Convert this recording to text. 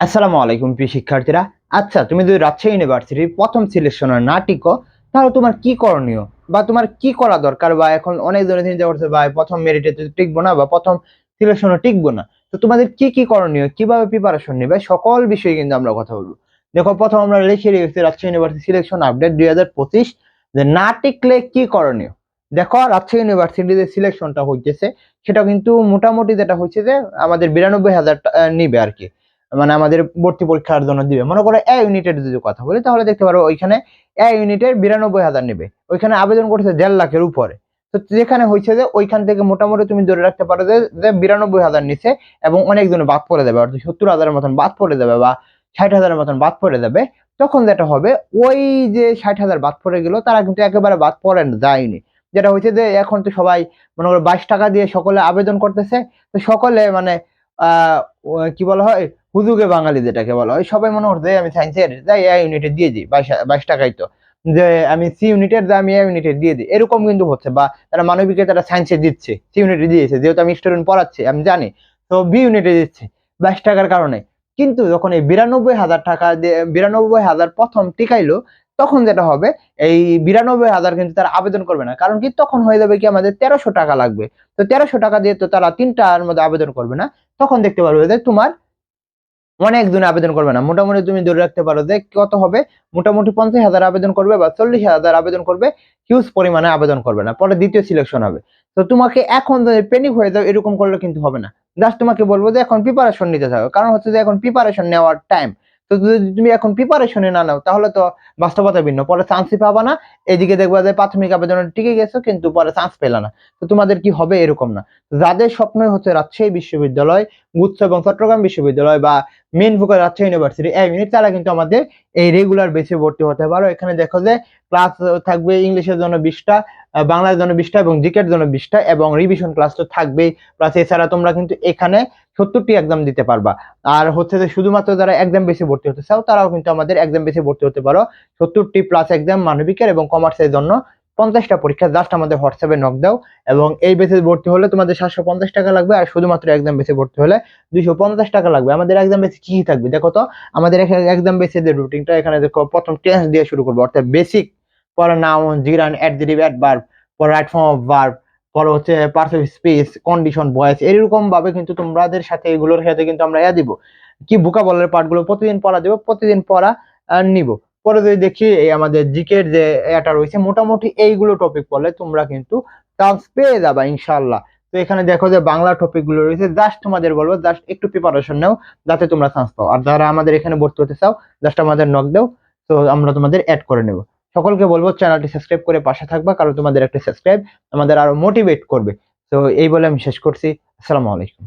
আসসালামু আলাইকুম প্রিয় শিক্ষার্থীরা। আচ্ছা তুমি যদি রাজশাহী ইউনিভার্সিটির প্রথম সিলেকশনের না টিকো তাহলে তোমার কি করণীয়? বা তোমার কি করা দরকার? বা এখন অনেক জনের চিন্তা করছে, ভাই, প্রথম মেরিটে টিকবো না বা প্রথম সিলেকশনে টিকবো না। তো তোমাদের কি কি করণীয়? কীভাবে প্রিপারেশন নেবে? সকল বিষয়ে কিন্তু আমরা কথা বলব। দেখো, প্রথম আমরা লিখে রেখেছি রাজশাহী ইউনিভার্সিটি সিলেকশন আপডেট দুই হাজার পঁচিশ। যে না টিকলে কি করণীয়? দেখো, রাজশাহী ইউনিভার্সিটির যে সিলেকশনটা হইতেছে, সেটা কিন্তু মোটামুটি যেটা হচ্ছে যে আমাদের বিরানব্বই হাজার নিবে আর কি। মানে আমাদের ভর্তি পরীক্ষার জন্য দিবে। মনে করো এ ইউনিটের যদি কথা বলি, তাহলে দেখতে পারো ওইখানে এ ইউনিটের বিরানব্বই হাজার নেবে। ওইখানে আবেদন করছে দেড় লাখের উপরে। তো যেখানে হয়েছে যে ওইখান থেকে মোটামুটি তুমি ধরে রাখতে পারো যে বিরানব্বই হাজার নিচে এবং অনেকজন বাদ পড়ে যাবে, অর্থাৎ সত্তর হাজারের মতন বাদ পড়ে যাবে বা ষাট হাজারের মতন বাদ পড়ে যাবে, তখন যেটা হবে, ওই যে ষাট হাজার বাদ পড়ে গেল, তারা কিন্তু একেবারে বাদ পড়ে যায়নি। যেটা হয়েছে যে এখন তো সবাই মনে করো বাইশ টাকা দিয়ে সকলে আবেদন করতেছে, তো সকলে মানে কি বলা হয়? হুজুগে বাঙালি যেটাকে বলা হয়। সবাই মনে করছে আমি সায়েন্সের যাই, এ ইউনিটে দিয়ে দিই, বাইশ টাকাই তো। যে, আমি সি ইউনিটের দাম এ ইউনিটে দিয়ে দিই। এরকম কিন্তু হচ্ছে, বা তারা মানবিকে তারা সায়েন্সে দিচ্ছে সি ইউনিটে দিয়েছে, যেহেতু আমি স্টুডেন্ট পড়াচ্ছি, আমি জানি। তো বি ইউনিটে দিচ্ছে, বাইশ টাকার কারণে। কিন্তু যখন এই বিরানব্বই হাজার টাকা দিয়ে, বিরানব্বই হাজার প্রথম টিকাইলো তখন যেটা হবে, এই বিরানব্বই হাজার কিন্তু তারা আবেদন করবে না। কারণ কি? তখন হয়ে যাবে কি? আমাদের তেরোশো টাকা লাগবে। তো তেরোশো টাকা দিয়ে তো তারা তিনটার মধ্যে আবেদন করবে না। তখন দেখতে পারবে যে তোমার অনেক জনে আবেদন করবে না। মোটামুটি তুমি ধরে রাখতে পারো যে কত হবে? মোটামুটি পঞ্চাশ হাজার আবেদন করবে বা চল্লিশ হাজার আবেদন করবে হিউজ পরিমাণে আবেদন করবে না। পরে দ্বিতীয় সিলেকশন হবে। তো তোমাকে এখন পেনিক হয়ে যাও, এরকম করলে কিন্তু হবে না। জাস্ট তোমাকে বলব যে এখন প্রিপারেশন নিতে থাকো। কারণ হচ্ছে যে এখন প্রিপারেশন নেওয়ার টাইম তো যদি তুমি এখন প্রিপারেশনে না নাও, তাহলে তো বাস্তবতা ভিন্ন। পরে চান্সই পাবা না, এদিকে দেখবা যে প্রাথমিক আবেদনে টিকে গেছো, কিন্তু পরে চান্স পেলা না। তো তোমাদের কি হবে এরকম না। যাদের স্বপ্ন হচ্ছে রাজশাহী বিশ্ববিদ্যালয়, গুচ্ছ এবং চট্টগ্রাম বিশ্ববিদ্যালয় বা মেন ফোকাস রাজশাহী ইউনিভার্সিটি এই মিনিট তারা কিন্তু আমাদের এই রেগুলার বেসে ভর্তি হতে পারো। এখানে দেখো যে ক্লাস থাকবে ইংলিশের জন্য বিশটা বাংলার জন্য বিশটা এবং জিকের জন্য বিশটা এবং রিভিশন ক্লাস তো থাকবেই। প্লাস এছাড়া তোমরা কিন্তু এখানে সত্তরটি এক্সাম দিতে পারবা। আর হচ্ছে যে শুধুমাত্র যারা এক্সাম বেশি ভর্তি হতে চাও, তারাও কিন্তু আমাদের এক্সাম বেশি ভর্তি হতে পারো। সত্তরটি প্লাস এক্সাম মানবিকের এবং কমার্সের জন্য পঞ্চাশটা পরীক্ষা জাস্ট আমাদের হোয়াটসঅ্যাপে নক দাও। এবং এই বেসে ভর্তি হলে তোমাদের সাতশো পঞ্চাশ টাকা লাগবে আর শুধুমাত্র এক্সাম বেসে ভর্তি হলে দুইশো পঞ্চাশ টাকা লাগবে। আমাদের এক্সাম বেসে কি থাকবে? দেখো তো, আমাদের এক্সাম বেসে যে রুটিনটা এখানে দেখো, প্রথম টেন্স দিয়ে শুরু করব, অর্থাৎ বেসিক পরে নাউন জিরান অ্যাডজেটিভ অ্যাডভার্ব পরে রাইট ফর্ম অফ ভার্ব পরে হচ্ছে parts of speech condition voice এরকম ভাবে কিন্তু তোমাদের সাথে এগুলোর সাথে কিন্তু আমরা ইয়া দিব। কি ভোকাবলের পার্টগুলো প্রতিদিন পড়া দেবো, প্রতিদিন পড়া নিব। পরে যদি দেখি এই আমাদের জিকের যে এটা রয়েছে, মোটামুটি এইগুলো টপিক পড়লে তোমরা কিন্তু চান্স পেয়ে যাবা ইনশাল্লাহ তো এখানে দেখো যে বাংলা টপিকগুলো রয়েছে জাস্ট তোমাদের বলব জাস্ট একটু প্রিপারেশন নাও, যাতে তোমরা চান্স পাও। আর যারা আমাদের এখানে ভর্তি হতে চাও জাস্ট আমাদের নক দাও, তো আমরা তোমাদের অ্যাড করে নেব। সকলকে বলব চ্যানেলটি সাবস্ক্রাইব করে পাশে থাকবা, কারণ তোমাদের একটা সাবস্ক্রাইব আমাদের আরও মোটিভেট করবে। তো এই বলে আমি শেষ করছি। আসসালামু আলাইকুম।